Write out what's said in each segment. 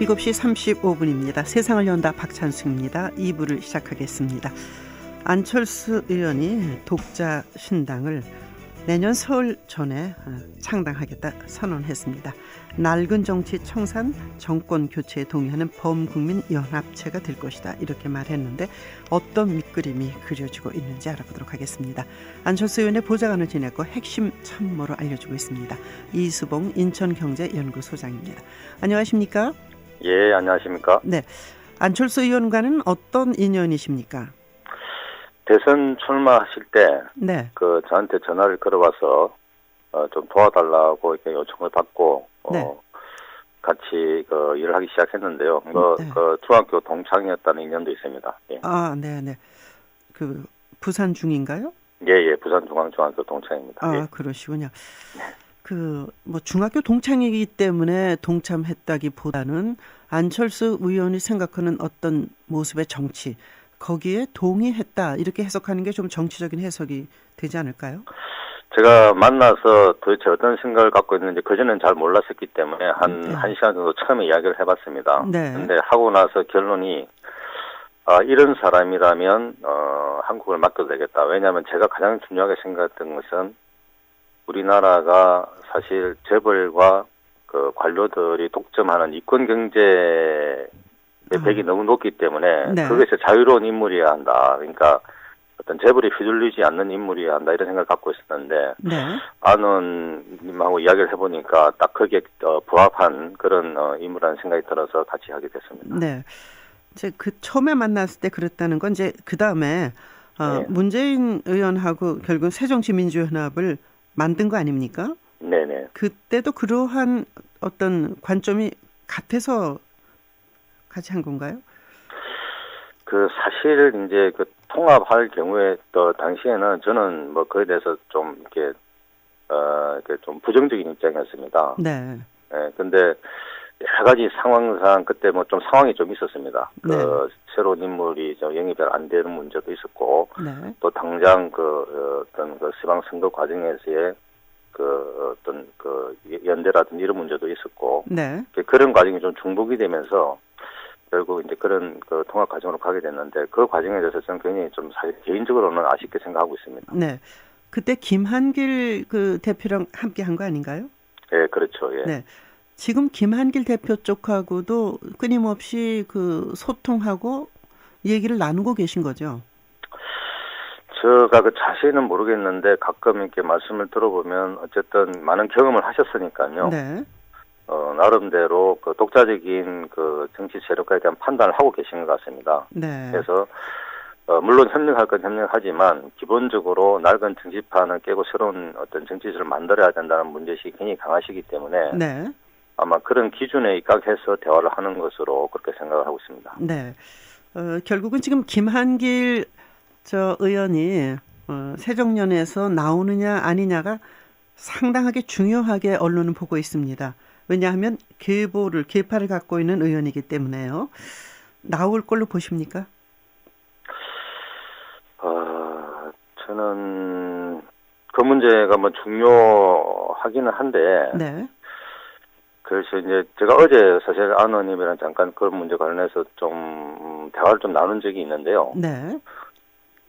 7시 35분입니다. 세상을 연다 박찬수입니다. 2부를 시작하겠습니다. 안철수 의원이 독자 신당을 내년 서울 전에 어, 창당하겠다 선언했습니다. 낡은 정치 청산 정권 교체에 동의하는 범국민 연합체가 될 것이다 이렇게 말했는데 어떤 밑그림이 그려지고 있는지 알아보도록 하겠습니다. 안철수 의원의 보좌관을 지냈고 핵심 참모로 알려주고 있습니다. 이수봉 인천경제연구소장입니다. 안녕하십니까? 예, 안녕하십니까. 네, 안철수 의원과는 어떤 인연이십니까? 대선 출마하실 때, 네, 그, 저한테 전화를 걸어와서, 어, 좀 도와달라고 이렇게 요청을 받고, 어, 네. 같이 그 일을 하기 시작했는데요. 그, 네. 그 중학교 동창이었다는 인연도 있습니다. 예, 아, 네, 네, 그 부산 중인가요? 예, 예 부산 중앙중학교 동창입니다. 아, 예. 그러시군요. 그, 뭐, 중학교 동창이기 때문에 동참했다기보다는 안철수 의원이 생각하는 어떤 모습의 정치, 거기에 동의했다, 이렇게 해석하는 게 좀 정치적인 해석이 되지 않을까요? 제가 만나서 도대체 어떤 생각을 갖고 있는지 그전엔 잘 몰랐었기 때문에 한, 네. 한 시간 정도 처음에 이야기를 해봤습니다. 네. 근데 하고 나서 결론이, 아, 이런 사람이라면, 어, 한국을 맡겨도 되겠다. 왜냐하면 제가 가장 중요하게 생각했던 것은 우리나라가 사실 재벌과 그 관료들이 독점하는 이권 경제의 아. 백이 너무 높기 때문에 네. 그것이 자유로운 인물이어야 한다. 그러니까 어떤 재벌이 휘둘리지 않는 인물이어야 한다 이런 생각을 갖고 있었는데 네. 아는님하고 이야기를 해보니까 딱 거기에 어, 부합한 그런 어, 인물이라는 생각이 들어서 같이 하게 됐습니다. 네. 이제 그 처음에 만났을 때 그랬다는 건 이제 그 다음에 어, 네. 문재인 의원하고 결국 새정치민주연합을 만든 거 아닙니까? 네네. 그때도 그러한 어떤 관점이 같아서 같이 한 건가요? 그 사실 이제 그 통합할 경우에 또 당시에는 저는 뭐 그에 대해서 좀 이렇게 어 이렇게 좀 부정적인 입장이었습니다. 네. 예, 근데 여러 가지 상황상 그때 뭐 좀 상황이 좀 있었습니다. 그 네. 새로운 인물이 저 영입이 안 되는 문제도 있었고 네. 또 당장 그 어, 어떤 그 지방 선거 과정에서의 그 어떤 그 연대라든지 이런 문제도 있었고 네. 그런 과정이 좀 중복이 되면서 결국 이제 그런 그 통합 과정으로 가게 됐는데 그 과정에 대해서 저는 굉장히 좀 사실 개인적으로는 아쉽게 생각하고 있습니다. 네. 그때 김한길 그 대표랑 함께 한 거 아닌가요? 예, 그렇죠. 예. 네. 지금 김한길 대표 쪽하고도 끊임없이 그 소통하고 얘기를 나누고 계신 거죠. 제가 그 자세히는 모르겠는데 가끔 이렇게 말씀을 들어보면 어쨌든 많은 경험을 하셨으니까요. 네. 어, 나름대로 그 독자적인 그 정치 세력에 대한 판단을 하고 계신 것 같습니다. 네. 그래서 어, 물론 협력할 건 협력하지만 기본적으로 낡은 정치판을 깨고 새로운 어떤 정치를 만들어야 된다는 문제식이 굉장히 강하시기 때문에 네. 아마 그런 기준에 입각해서 대화를 하는 것으로 그렇게 생각을 하고 있습니다. 네. 어, 결국은 지금 김한길 저 의원이 어, 새정년에서 나오느냐 아니냐가 상당하게 중요하게 언론은 보고 있습니다. 왜냐하면 계보를 계파를 갖고 있는 의원이기 때문에요. 나올 걸로 보십니까? 어, 저는 그 문제가 뭐 중요하기는 한데 네. 그래서 이제 제가 어제 사실 안 의원님이랑 잠깐 그 문제 관련해서 좀 대화를 좀 나눈 적이 있는데요. 네.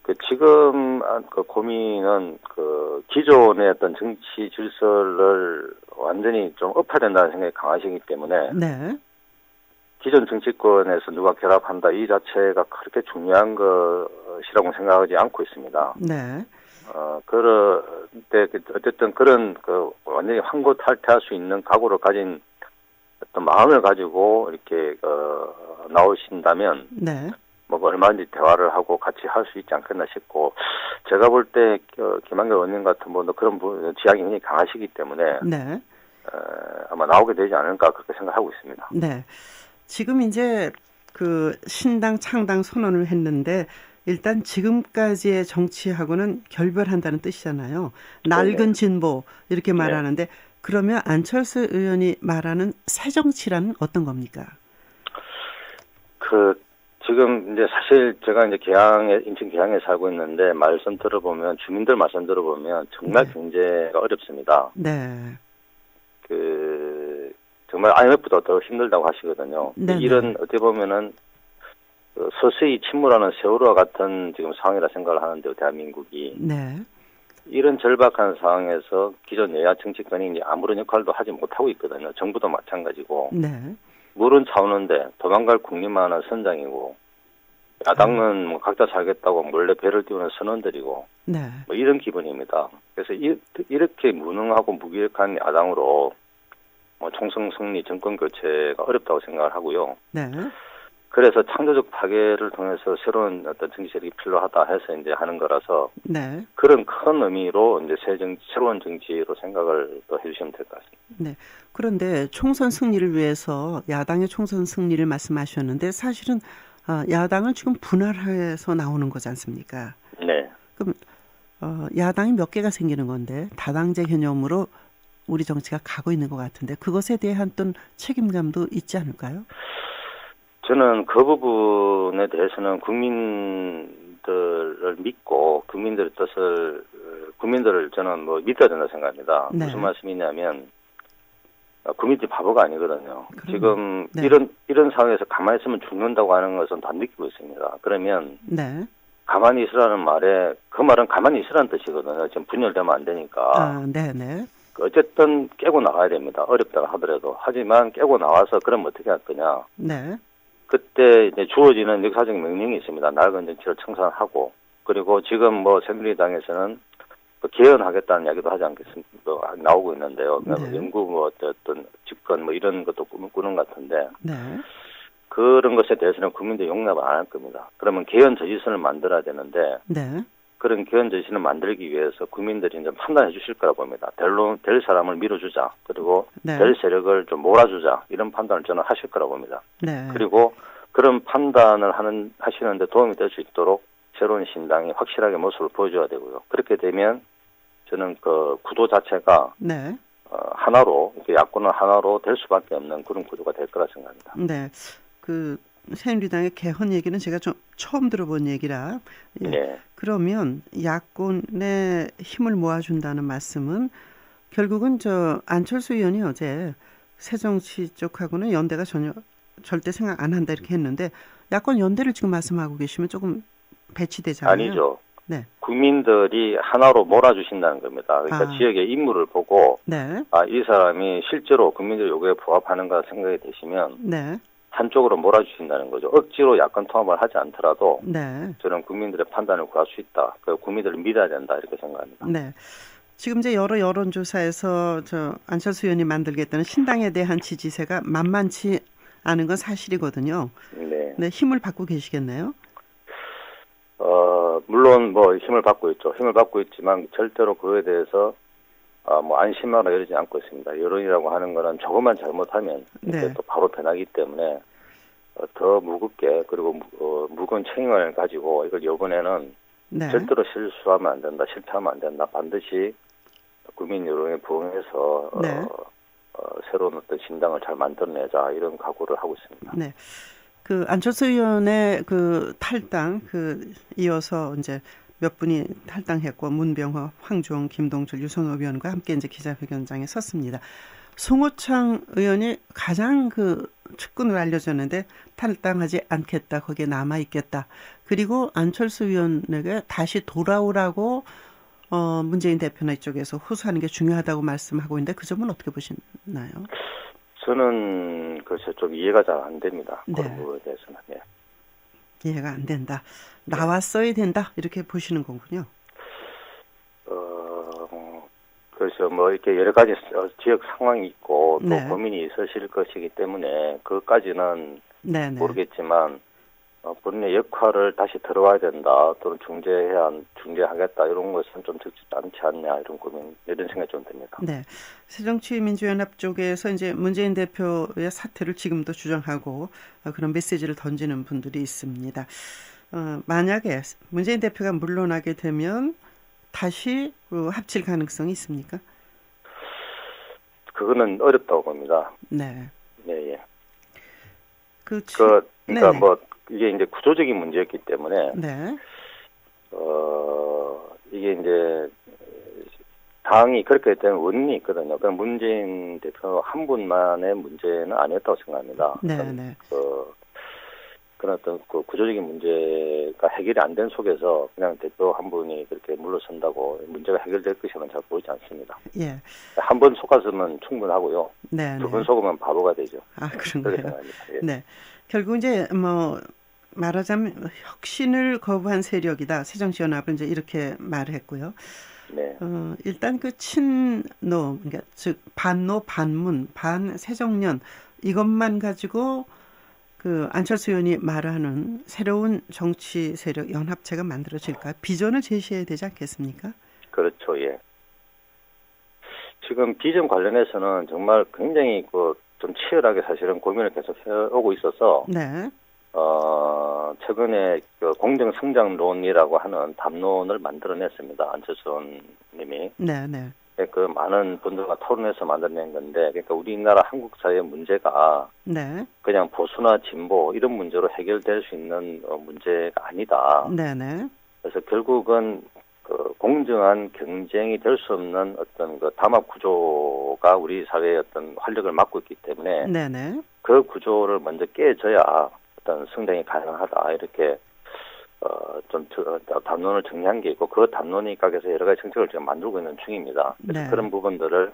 그 지금 아, 그 고민은 그 기존의 어떤 정치 질서를 완전히 좀 엎어야 된다는 생각이 강하시기 때문에 네. 기존 정치권에서 누가 결합한다 이 자체가 그렇게 중요한 것이라고 생각하지 않고 있습니다. 네. 어 그런데 그 어쨌든 그런 그 완전히 환고 탈퇴할 수 있는 각오를 가진 어떤 마음을 가지고 이렇게 어 나오신다면 네. 뭐 얼마든지 대화를 하고 같이 할 수 있지 않겠나 싶고 제가 볼 때 김한길 의원님 같은 분도 그런 부- 지향이 굉장히 강하시기 때문에 네. 어, 아마 나오게 되지 않을까 그렇게 생각하고 있습니다. 네. 지금 이제 그 신당 창당 선언을 했는데 일단 지금까지의 정치하고는 결별한다는 뜻이잖아요. 낡은 네네. 진보 이렇게 네. 말하는데 그러면 안철수 의원이 말하는 새 정치란 어떤 겁니까? 그 지금 이제 사실 제가 이제 계양에 인천 계양에 살고 있는데 말씀 들어보면 주민들 말씀 들어보면 정말 네. 경제가 어렵습니다. 네. 그 정말 IMF보다 더 힘들다고 하시거든요. 네네. 이런 어떻게 보면은 어, 서서히 침몰하는 세월호와 같은 지금 상황이라 생각을 하는데요, 대한민국이. 네. 이런 절박한 상황에서 기존 여야 정치권이 이제 아무런 역할도 하지 못하고 있거든요. 정부도 마찬가지고. 네. 물은 차오는데 도망갈 국민만은 선장이고, 야당은 뭐 각자 살겠다고 몰래 배를 띄우는 선원들이고, 네. 뭐 이런 기분입니다. 그래서 이, 이렇게 무능하고 무기력한 야당으로 뭐 총선 승리, 정권 교체가 어렵다고 생각을 하고요. 네. 그래서 창조적 파괴를 통해서 새로운 어떤 정치 세력이 필요하다 해서 이제 하는 거라서 네. 그런 큰 의미로 이제 새 정치, 새로운 정치로 생각을 또 해주시면 될 것 같습니다. 그런데 총선 승리를 위해서 야당의 총선 승리를 말씀하셨는데 사실은 어, 야당을 지금 분할해서 나오는 거지 않습니까? 네. 어, 야당이 몇 개가 생기는 건데 다당제 개념으로 우리 정치가 가고 있는 것 같은데 그것에 대한 어떤 책임감도 있지 않을까요? 저는 그 부분에 대해서는 국민들을 믿고 국민들의 뜻을 어, 국민들을 저는 뭐 믿어야 된다 생각합니다. 네. 무슨 말씀이냐면 어, 국민들이 바보가 아니거든요. 그럼요. 지금 네. 이런 이런 상황에서 가만히 있으면 죽는다고 하는 것은 다 느끼고 있습니다. 그러면 네. 가만히 있으라는 말에 그 말은 가만히 있으라는 뜻이거든요. 지금 분열되면 안 되니까. 아, 네, 네. 어쨌든 깨고 나가야 됩니다. 어렵다 하더라도. 하지만 깨고 나와서 그럼 어떻게 할 거냐. 네. 그때 이제 주어지는 역사적 명령이 있습니다. 낡은 정치를 청산하고 그리고 지금 뭐 새누리당에서는 뭐 개헌하겠다는 이야기도 하지 않겠습니까? 뭐 나오고 있는데요. 네. 영구 뭐 어떤 집권 뭐 이런 것도 꿈 꾸는 것 같은데 네. 그런 것에 대해서는 국민들이 용납을 안할 겁니다. 그러면 개헌 저지선을 만들어야 되는데 네. 그런 개헌 저지선을 만들기 위해서 국민들이 이제 판단해 주실 거라 봅니다. 될로 될 사람을 밀어주자 그리고 네. 될 세력을 좀 몰아주자 이런 판단을 저는 하실 거라 봅니다. 네. 그리고 그런 판단을 하는 하시는데 도움이 될 수 있도록 새로운 신당이 확실하게 모습을 보여줘야 되고요. 그렇게 되면 저는 그 구도 자체가 네. 어, 하나로 야권은 하나로 될 수밖에 없는 그런 구도가 될 거라 생각합니다. 네. 그 새누리당의 개헌 얘기는 제가 좀 처음 들어본 얘기라 예. 예. 그러면 야권의 힘을 모아준다는 말씀은 결국은 저 안철수 의원이 어제 새정치 쪽하고는 연대가 전혀 절대 생각 안 한다 이렇게 했는데 야권 연대를 지금 말씀하고 계시면 조금 배치되잖아요. 아니죠. 네. 국민들이 하나로 몰아주신다는 겁니다. 그러니까 아. 지역의 인물을 보고 네. 아, 이 사람이 실제로 국민들 요구에 부합하는가 생각이 되시면 네. 한쪽으로 몰아주신다는 거죠. 억지로 야권 통합을 하지 않더라도 네. 저는 국민들의 판단을 구할 수 있다. 그 국민들을 믿어야 된다 이렇게 생각합니다. 네. 지금 이제 여러 여론조사에서 저 안철수 의원이 만들겠다는 신당에 대한 지지세가 만만치 않은 건 사실이거든요. 네. 네, 힘을 받고 계시겠네요. 어, 물론 뭐 힘을 받고 있죠. 힘을 받고 있지만 절대로 그에 대해서 아, 뭐 안심하거나 이러지 않고 있습니다. 여론이라고 하는 거는 조금만 잘못하면 네. 또 바로 변하기 때문에 어, 더 무겁게 그리고 무, 어, 무거운 책임을 가지고 이걸 이번에는 네. 절대로 실수하면 안 된다, 실패하면 안 된다. 반드시 국민 여론에 부응해서 어, 네. 어, 새로운 어떤 신당을 잘 만들어내자 이런 각오를 하고 있습니다. 네. 그 안철수 의원의 그 탈당 그 이어서 이제 몇 분이 탈당했고 문병호, 황주홍, 김동철, 유선호 의원과 함께 이제 기자회견장에 섰습니다. 송호창 의원이 가장 그 측근으로 알려졌는데 탈당하지 않겠다 거기에 남아 있겠다. 그리고 안철수 의원에게 다시 돌아오라고 어 문재인 대표나 이쪽에서 호소하는 게 중요하다고 말씀하고 있는데 그 점은 어떻게 보시나요? 저는 글쎄 좀 이해가 잘 안 됩니다. 네. 그런 부분에 대해서는. 예. 이해가 안 된다. 나왔어야 된다. 이렇게 보시는 거군요. 어, 그래서 뭐 이렇게 여러 가지 어, 지역 상황이 있고 또 네. 고민이 있으실 것이기 때문에 그까지는 네, 네. 모르겠지만 어, 본인의 역할을 다시 들어와야 된다 또는 중재해야 중재하겠다 이런 것은 좀 적지 않지 않냐 이런 고민 이런 생각이 좀 듭니다. 네. 새정치민주연합 쪽에서 이제 문재인 대표의 사퇴를 지금도 주장하고 어, 그런 메시지를 던지는 분들이 있습니다. 어, 만약에 문재인 대표가 물러나게 되면 다시 그 합칠 가능성이 있습니까? 그거는 어렵다고 봅니다. 네. 예, 예. 그, 치- 그 그러니까 네네. 뭐 이게 이제 구조적인 문제였기 때문에 네. 어, 이게 이제 당이 그렇게 된 원인이 있거든요. 그 문재인 대표 한 분만의 문제는 아니었다고 생각합니다. 네, 어떤 네. 그 그런 어떤 그 구조적인 문제가 해결이 안 된 속에서 그냥 대표 한 분이 그렇게 물러선다고 문제가 해결될 것이라는 잘 보이지 않습니다. 예. 한 번 속았으면 충분하고요. 네, 두번 네. 속으면 바보가 되죠. 아, 그렇게 그런가요? 예. 네. 결국 이제 뭐 말하자면 혁신을 거부한 세력이다. 새정치연합을 이제 이렇게 말했고요. 네. 어, 일단 그 친노, 그러니까 즉 반노, 반문, 반 새정년 이것만 가지고 그 안철수 의원이 말하는 새로운 정치 세력 연합체가 만들어질까 비전을 제시해야 되지 않겠습니까? 그렇죠, 예. 지금 비전 관련해서는 정말 굉장히 그 좀 치열하게 사실은 고민을 계속 해오고 있어서, 네, 어, 최근에 그 공정성장론이라고 하는 담론을 만들어냈습니다. 안철수 의원님이. 네, 네, 그 많은 분들과 토론해서 만들어낸 건데, 그러니까 우리나라 한국 사회의 문제가 네, 그냥 보수나 진보 이런 문제로 해결될 수 있는 어, 문제가 아니다. 네, 네, 그래서 결국은 그 공정한 경쟁이 될 수 없는 어떤 그 담합 구조가 우리 사회의 어떤 활력을 막고 있기 때문에 네, 네, 그 구조를 먼저 깨져야 어떤 성장이 가능하다 이렇게 어좀 담론을 정리한 게 있고 그 담론이 각에서 여러 가지 정책을 지금 만들고 있는 중입니다. 그래서 네. 그런 부분들을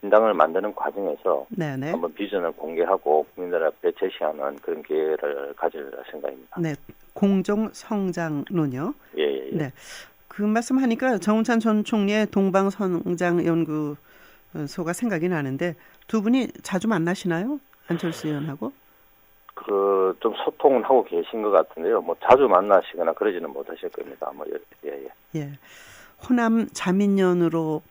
신당을 만드는 과정에서 네, 네, 한번 비전을 공개하고 국민들 앞에 제시하는 그런 기회를 가질 생각입니다. 네, 공정 성장론요. 예, 예, 예. 네. 그 말씀하니까 정운찬 전 총리의 동방 성장 연구소가 생각이 나는데 두 분이 자주 만나시나요? 안철수 의원하고? 그 좀 소통은 하고 계신 것 같은데요. 뭐 자주 만나시거나 그러지는 못하실 겁니다. 뭐 예, 예. 예. 예. 호남 자민연으로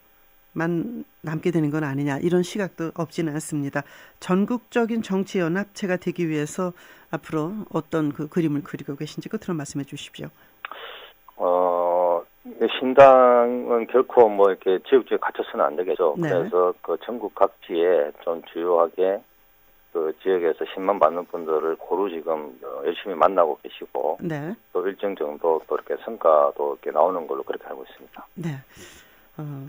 만 남게 되는 건 아니냐 이런 시각도 없지는 않습니다. 전국적인 정치 연합체가 되기 위해서 앞으로 어떤 그 그림을 그리고 계신지 끝으로 말씀해 주십시오. 어 신당은 결코 뭐 이렇게 지역 지역 갇혀서는 안 되겠죠. 네. 그래서 그 전국 각지에 좀 주요하게 그 지역에서 신만 받는 분들을 고루 지금 어, 열심히 만나고 계시고 네, 또 일정 정도 또 이렇게 성과도 이렇게 나오는 걸로 그렇게 알고 있습니다. 네. 어,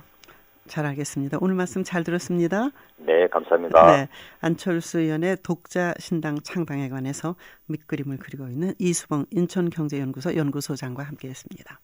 잘 알겠습니다. 오늘 말씀 잘 들었습니다. 네, 감사합니다. 네, 안철수 의원의 독자 신당 창당에 관해서 밑그림을 그리고 있는 이수봉 인천경제연구소 연구소장과 함께했습니다.